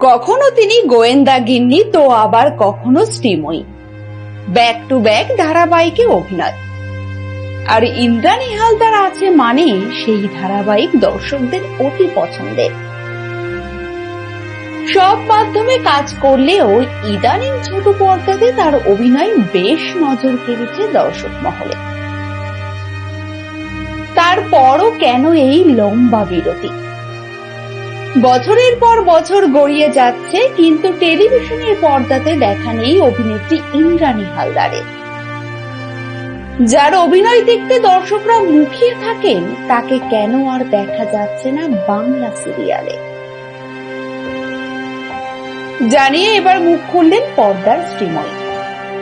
কখনো তিনি গোয়েন্দা গিন্নি, তো আবার কখনো শ্রীময়ী। ব্যাক টু ব্যাক ধারাবাহিকে অভিনয়। আর ইন্দ্রাণী হালদার আছে মানে সেই ধারাবাহিক দর্শকদের অতি পছন্দের। সব মাধ্যমে কাজ করলেও ইদানিং ছোট পর্দাতে তার অভিনয় বেশ নজর কেড়েছে দর্শক মহলে। তারপরও কেন এই লম্বা বিরতি? বছরের পর বছর গড়িয়ে যাচ্ছে, কিন্তু টেলিভিশনের পর্দাতে দেখা নেই অভিনেত্রী ইন্দ্রাণী হালদারের। যার অভিনয় দেখতে দর্শকরা মুখিয়ে থাকেন, তাকে কেন আর দেখা যাচ্ছে না বাংলা সিরিয়ালে? জানিয়ে এবার মুখ খুললেন পর্দার শ্রীময়ী।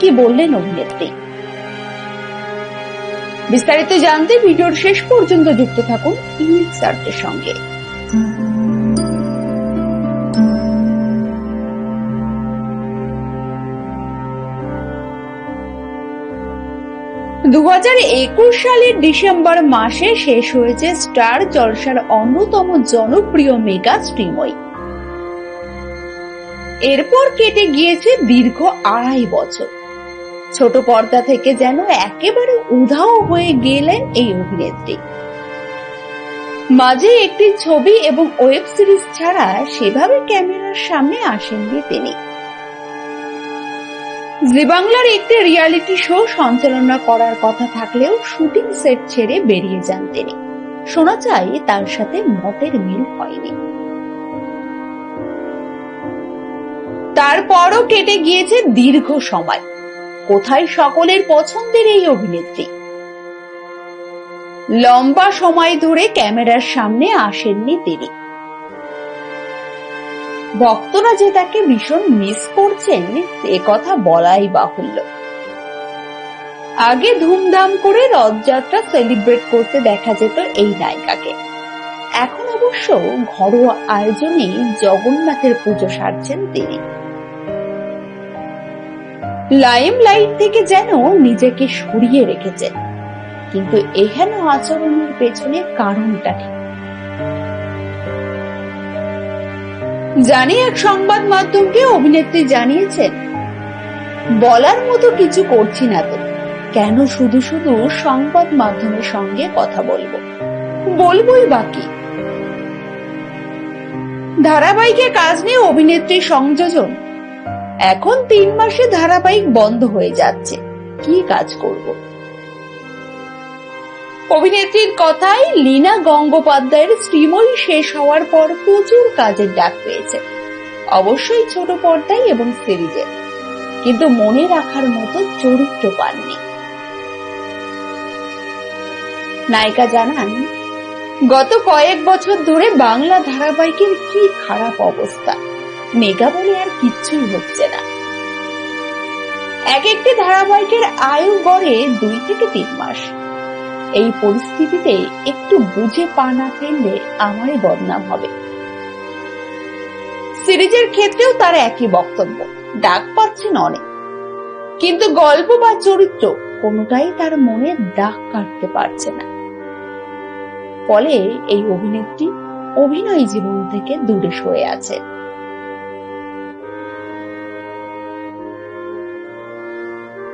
কি বললেন অভিনেত্রী? বিস্তারিত জানতে ভিডিওর শেষ পর্যন্ত যুক্ত থাকুন সার্চের সঙ্গে। দু হাজার একুশ সালের ডিসেম্বর মাসে শেষ হয়েছে স্টার জলসার অন্যতম জনপ্রিয় মেগা স্ট্রিমই। এরপর কেটে গিয়েছে দীর্ঘ আড়াই বছর। ছোট পর্দা থেকে যেন একেবারে উধাও হয়ে গেলেন এই অভিনেত্রী। মাঝে একটি ছবি এবং ওয়েব সিরিজ ছাড়া সেভাবে ক্যামেরার সামনে আসেননি তিনি। জি বাংলার একটি রিয়ালিটি শো সঞ্চালনা করার কথা থাকলেও শুটিং সেট ছেড়ে বেরিয়ে যান তিনি। শোনা যায়, তার সাথে মতের মিল হয়নি। তারপরও কেটে গিয়েছে দীর্ঘ সময়। কোথায় সকলের পছন্দের এই অভিনেত্রী? লম্বা সময় ধরে ক্যামেরার সামনে আসেননি তিনি। ভক্তরা যে তাকে ভীষণ মিস করছেন, এ কথা বলাই বাহুল্য। আগে ধুমধাম করে রথযাত্রা সেলিব্রেট করতে দেখা যেত এই নায়িকাকে। এখন অবশ্য ঘরোয়া আয়োজনে জগন্নাথের পুজো সারছেন তিনি। লাইম লাইট থেকে যেন নিজেকে সরিয়ে রেখেছেন। কিন্তু এহেন আচরণের পেছনে কারণটা কি? জানি এক সংবাদ মাধ্যমকে অভিনেত্রী জানিয়েছেন, বলার মতো কিছু করছি না তো। কেন শুধু শুধু সংবাদ মাধ্যমের সঙ্গে কথা বলব? বলবোই বাকি ধারাবাহিকের কাজ নিয়ে অভিনেত্রী সংযোজন। এখন তিন মাসে ধারাবাহিক বন্ধ হয়ে যাচ্ছে। কি কাজ করব? অভিনেত্রীর কথায় লীনা গঙ্গোপাধ্যায়ের শ্রীময়ী শেষ হওয়ার পর প্রচুর কাজের ডাক পেয়েছে। অবশ্যই ছোট পর্দায় এবং সিরিজে কিন্তু মনে রাখার মতো চরিত্র পাননি। নায়িকা জানান, গত কয়েক বছর ধরে বাংলা ধারাবাহিকের কি খারাপ অবস্থা? মেগা বলে আর কিচ্ছুই হচ্ছে না। এক একটি ধারাবাহিকের আয়ু গড়ে দুই থেকে তিন মাস। এই পরিস্থিতিতে একটু বুঝে পা না ফেললে আমারই বদনাম হবে। সিরিজের ক্ষেত্রেও তার একই বক্তব্য, ডাক পাচ্ছেন অনেক। কিন্তু গল্প বা চরিত্র কোনোটাই তার মনে দাগ কাটতে পারছে না। ফলে এই অভিনেত্রী অভিনয় জীবন থেকে দূরে সরে আছে।